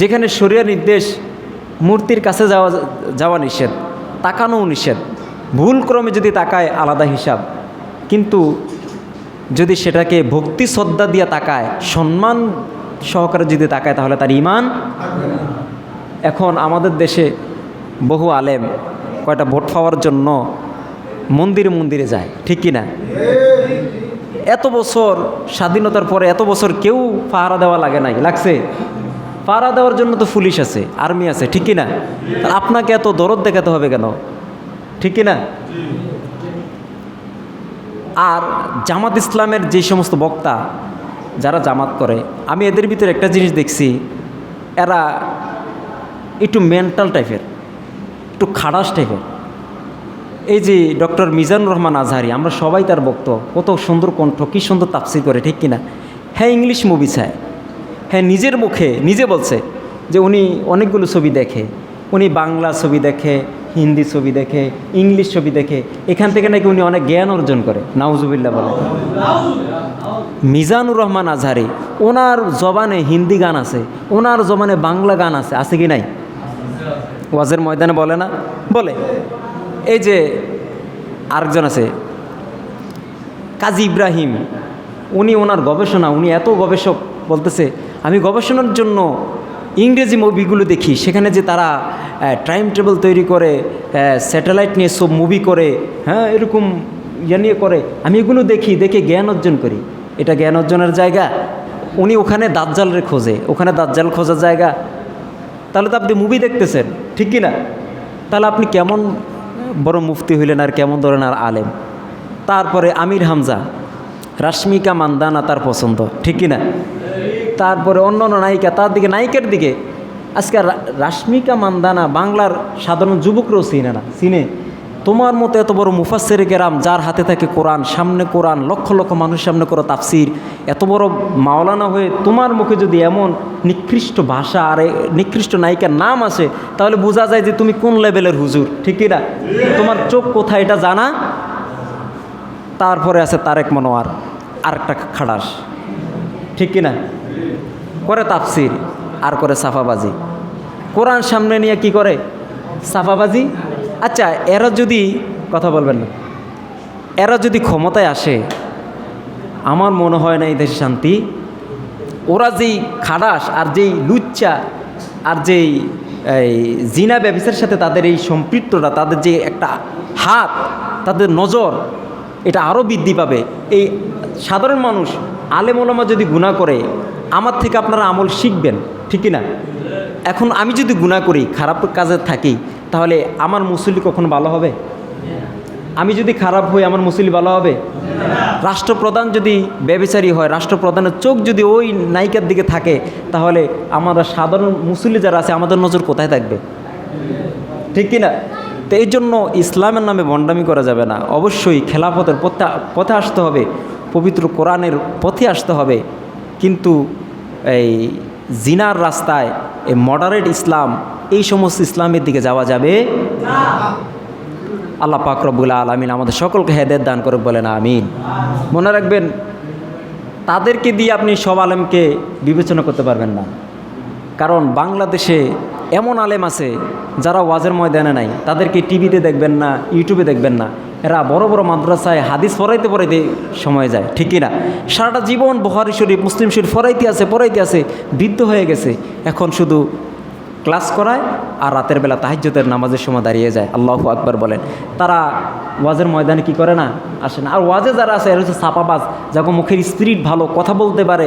যেখানে শরীয় নির্দেশ মূর্তির কাছে যাওয়া যাওয়া নিষেধ, তাকানোও নিষেধ। ভুল ক্রমে যদি তাকায়, আলাদা হিসাব। কিন্তু যদি সেটাকে ভক্তি শ্রদ্ধা দিয়ে তাকায়, সম্মান সহকারে যদি তাকায়, তাহলে তার ইমান এখন আমাদের দেশে বহু আলেম কয়টা ভোট পাওয়ার জন্য মন্দিরে মন্দিরে যায়, ঠিক কি না এত বছর স্বাধীনতার পরে এত বছর কেউ পাহারা দেওয়া লাগে নাই, লাগছে? পাহারা দেওয়ার জন্য তো পুলিশ আছে, আর্মি আছে, ঠিক কি না আপনাকে এত দরদ দেখাতে হবে কেন? ঠিক কি না আর জামাত ইসলামের যে সমস্ত বক্তা যারা জামাত করে, আমি এদের ভিতরে একটা জিনিস দেখছি, এরা একটু মেন্টাল টাইপের একটু খাড়াস টাইপের এই যে ডক্টর মিজানুর রহমান আজহারি, আমরা সবাই তার বক্ত কত সুন্দর কণ্ঠ, কী সুন্দর তাপসি করে, ঠিক কিনা? হ্যাঁ ইংলিশ মুভি চায়। হ্যাঁ নিজের মুখে নিজে বলছে যে উনি অনেকগুলো ছবি দেখে। উনি বাংলা ছবি দেখে, হিন্দি ছবি দেখে, ইংলিশ ছবি দেখে। এখান থেকে নাকি উনি অনেক জ্ঞান অর্জন করে নাউজুবিল্লা বলে। মিজানুর রহমান আজহারি, ওনার জবানে হিন্দি গান আছে, ওনার জবানে বাংলা গান আছে আছে কি নাই? ওয়াজের ময়দানে বলে না? বলে। এই যে আরেকজন আছে, কাজী ইব্রাহিম, উনি ওনার গবেষণা, উনি এত গবেষক বলতেছে আমি গবেষণার জন্য ইংরেজি মুভিগুলো দেখি, সেখানে যে তারা টাইম টেবল তৈরি করে স্যাটেলাইট নিয়ে সব মুভি করে হ্যাঁ এরকম ইয়ে নিয়ে করে, আমি এগুলো দেখি, দেখে জ্ঞান অর্জন করি। এটা জ্ঞান অর্জনের জায়গা। উনি ওখানে দাজ্জালের খোঁজে, ওখানে দাজ্জাল খোঁজার জায়গা। তাহলে তো আপনি মুভি দেখতেছেন, ঠিক কি না তাহলে আপনি কেমন বড় মুফতি হইলেন আর কেমন ধরনের আলেম? তারপরে আমির হামজা, রাশ্মিকা মান্দানা তার পছন্দ, ঠিক কি না তারপরে অন্য অন্য নায়িকা, তার দিকে, নায়িকার দিকে। আজকে রাশ্মিকা মান্দানা বাংলার সাধারণ যুবকরাও চিনে না, চিনে। তোমার মতো এত বড় মুফাসের গেরাম যার হাতে থাকে কোরআন, সামনে কোরআন, লক্ষ লক্ষ মানুষ সামনে করো তাফসির। এত বড় মাওলানা হয়ে তোমার মুখে যদি এমন নিকৃষ্ট ভাষা আর নিকৃষ্ট নায়িকার নাম আসে, তাহলে বোঝা যায় যে তুমি কোন লেভেলের হুজুর, ঠিক না? তোমার চোখ কোথায় এটা জানা? তারপরে আছে তারেক মনোয়ার, আরেকটা খাড়াস ঠিক কিনা করে তাফসির আর করে সাফাবাজি। কোরআন সামনে নিয়ে কি করে? সাফাবাজি? আচ্ছা এরা যদি, কথা বলবেন না। এরা যদি ক্ষমতায় আসে, আমার মনে হয় না এই দেশে শান্তি। ওরা যেই খাডাস আর যেই লুচ্চা আর যেই, এই জিনা ব্যবসার সাথে তাদের এই সম্পৃক্ততা, তাদের যে একটা হাত, তাদের নজর, এটা আরও বৃদ্ধি পাবে। এই সাধারণ মানুষ, আলেম ওলামা যদি গুণা করে আমার থেকে আপনারা আমল শিখবেন, ঠিক না এখন আমি যদি গুণা করি, খারাপ কাজে থাকি, তাহলে আমার মুসল্লি কখনো ভালো হবে? আমি যদি খারাপ হই, আমার মুসল্লি ভালো হবে? রাষ্ট্রপ্রধান যদি ব্যবচারী হয়, রাষ্ট্রপ্রধানের চোখ যদি ওই নায়িকার দিকে থাকে, তাহলে আমরা সাধারণ মুসল্লি যারা আছে, আমাদের নজর কোথায় থাকবে? ঠিক কি না তো এই জন্য ইসলামের নামে বন্ডামি করা যাবে না। অবশ্যই পথে পথে আসতে হবে, পবিত্র কোরআনের পথে আসতে হবে। কিন্তু এই জিনার রাস্তায় এই মডারেট ইসলাম, এই সমস্ত ইসলামের দিকে যাওয়া যাবে আল্লাহ পাক রব্বুল আলমিন আমাদের সকলকে হেদের দান করে বলেন, আমিন। মনে রাখবেন, তাদেরকে দিয়ে আপনি সব আলেমকে বিবেচনা করতে পারবেন না। কারণ বাংলাদেশে এমন আলেম আছে যারা ওয়াজের ময়দানে নাই। তাদেরকে টিভিতে দেখবেন না ইউটিউবে দেখবেন না। এরা বড় বড় মাদ্রাসায় হাদিস পড়াইতে পড়াইতে সময় যায়, ঠিক না সারাটা জীবন বহারি শরীফ, মুসলিম শরীফ পড়াইতে আছে পড়াইতে আছে, বৃদ্ধ হয়ে গেছে। এখন শুধু ক্লাস করায় আর রাতের বেলা তাহাজ্যতের নামাজের সময় দাঁড়িয়ে যায়, আল্লাহ আকবার বলেন। তারা ওয়াজের ময়দানে কি করে না? আসে না। আর ওয়াজে যারা আছে, এরা হচ্ছে সাপাবাজ যাকে মুখের স্পিরিট ভালো কথা বলতে পারে,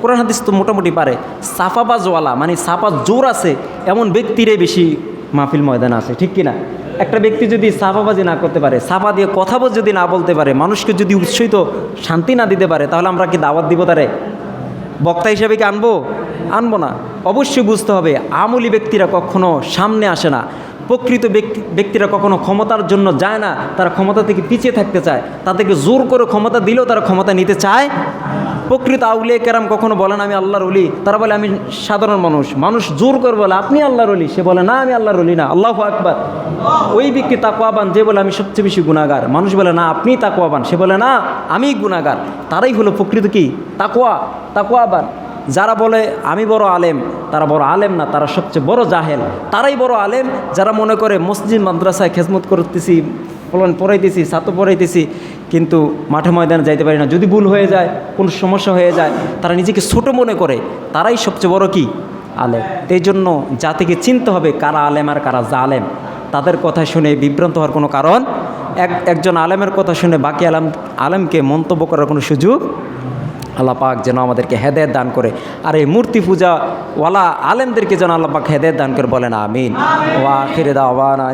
কোরআন হাদিস তো মোটামুটি পারে। সাফাবাজওয়ালা মানে সাফা জোর আছে, এমন ব্যক্তিরে বেশি মাহফিল ময়দান আছে, ঠিক কিনা? একটা ব্যক্তি যদি সাফাবাজি না করতে পারে, সাফা দিয়ে কথা যদি না বলতে পারে, মানুষকে যদি উৎসাহিত শান্তি না দিতে পারে, তাহলে আমরা কি দাওয়াত দিব তারে? বক্তা হিসেবে কি আনব? আনব না। অবশ্যই বুঝতে হবে, আমলি ব্যক্তিরা কখনো সামনে আসে না। প্রকৃত ব্যক্তি ব্যক্তিরা কখনো ক্ষমতার জন্য যায় না, তারা ক্ষমতা থেকে পিছিয়ে থাকতে চায়। তাদেরকে জোর করে ক্ষমতা দিলেও তারা ক্ষমতা নিতে চায়। প্রকৃত আউলিয়া কেরাম কখনো বলেন আমি আল্লাহর অলি তারা বলে, আমি সাধারণ মানুষ। মানুষ জোর করে বলে, আপনি আল্লাহর অলি সে বলে, না, আমি আল্লাহর অলি না। আল্লাহ আকবার। ওই ব্যক্তি তাকুয়াবান যে বলে, আমি সবচেয়ে বেশি গুণাগার মানুষ বলে, না, আপনি তাকুয়াবান সে বলে, না, আমি গুণাগার তারাই হলো প্রকৃত কি? তাকুয়া তাকুয়াবান যারা বলে, আমি বড় আলেম, তারা বড় আলেম না, তারা সবচেয়ে বড় জাহেল। তারাই বড় আলেম, যারা মনে করে, মসজিদ, মাদ্রাসায় খেজমত করতেছি, ফলন পড়াইতেছি, ছাত্র পড়াইতেছি, কিন্তু মাঠে ময়দানে যাইতে পারি না। যদি ভুল হয়ে যায়, কোনো সমস্যা হয়ে যায়, তারা নিজেকে ছোট মনে করে, তারাই সবচেয়ে বড় কি? আলেম। এই জন্য জাতিকে চিনতে হবে কারা আলেম আর কারা জালেম। তাদের কথা শুনে বিভ্রান্ত হওয়ার কোনো কারণ? এক, একজন আলেমের কথা শুনে বাকি আলেম, আলেমকে মন্তব্য করার কোনো সুযোগ আল্লাহ পাক যেন আমাদেরকে হেদায়ত দান করে। আর এই মূর্তি পূজা ওয়ালা আলেমদেরকে যেন আল্লাহ পাক হেদায়ত দান করে বলেন, আমিন। ওয়া আখিরে দাওয়ানা